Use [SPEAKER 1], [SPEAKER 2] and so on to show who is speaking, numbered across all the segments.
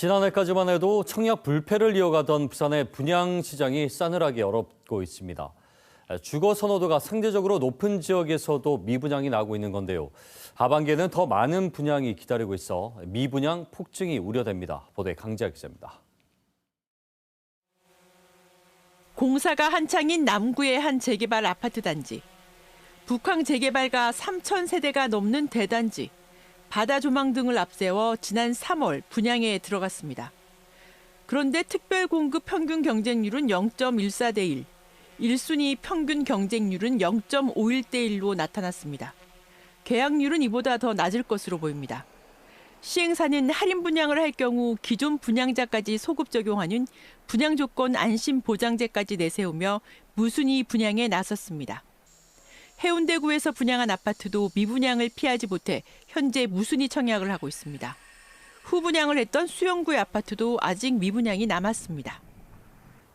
[SPEAKER 1] 지난해까지만 해도 청약 불패를 이어가던 부산의 분양 시장이 싸늘하게 얼었고 있습니다. 주거 선호도가 상대적으로 높은 지역에서도 미분양이 나고 있는 건데요. 하반기에는 더 많은 분양이 기다리고 있어 미분양 폭증이 우려됩니다. 보도에 강지아 기자입니다.
[SPEAKER 2] 공사가 한창인 남구의 한 재개발 아파트 단지. 북항 재개발가 3천 세대가 넘는 대단지. 바다 조망 등을 앞세워 지난 3월 분양에 들어갔습니다. 그런데 특별 공급 평균 경쟁률은 0.14대 1, 1순위 평균 경쟁률은 0.51대 1로 나타났습니다. 계약률은 이보다 더 낮을 것으로 보입니다. 시행사는 할인 분양을 할 경우 기존 분양자까지 소급 적용하는 분양 조건 안심 보장제까지 내세우며 무순위 분양에 나섰습니다. 해운대구에서 분양한 아파트도 미분양을 피하지 못해 현재 무순위 청약을 하고 있습니다. 후분양을 했던 수영구의 아파트도 아직 미분양이 남았습니다.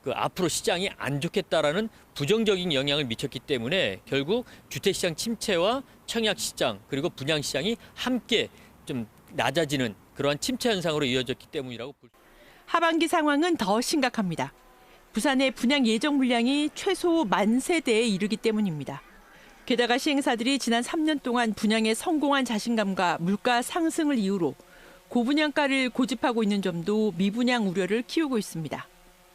[SPEAKER 3] 그 앞으로 시장이 안 좋겠다라는 부정적인 영향을 미쳤기 때문에 결국 주택시장 침체와 청약시장 그리고 분양시장이 함께 좀 낮아지는 그러한 침체 현상으로 이어졌기 때문이라고 볼
[SPEAKER 2] 하반기 상황은 더 심각합니다. 부산의 분양 예정 물량이 최소 만 세대에 이르기 때문입니다. 게다가 시행사들이 지난 3년 동안 분양에 성공한 자신감과 물가 상승을 이유로 고분양가를 고집하고 있는 점도 미분양 우려를 키우고 있습니다.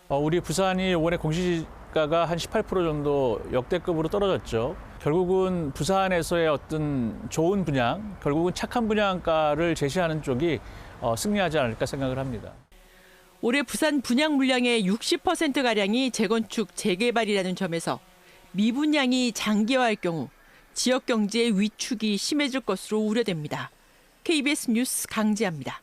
[SPEAKER 4] 어, 우리 부산이 이번에 공시지가가 한 18% 정도 역대급으로 떨어졌죠. 결국은 부산에서의 어떤 좋은 분양, 결국은 착한 분양가를 제시하는 쪽이 어, 승리하지 않을까 생각을 합니다.
[SPEAKER 2] 올해 부산 분양 물량의 60%가량이 재건축, 재개발이라는 점에서 미분양이 장기화할 경우 지역 경제의 위축이 심해질 것으로 우려됩니다. KBS 뉴스 강지아입니다.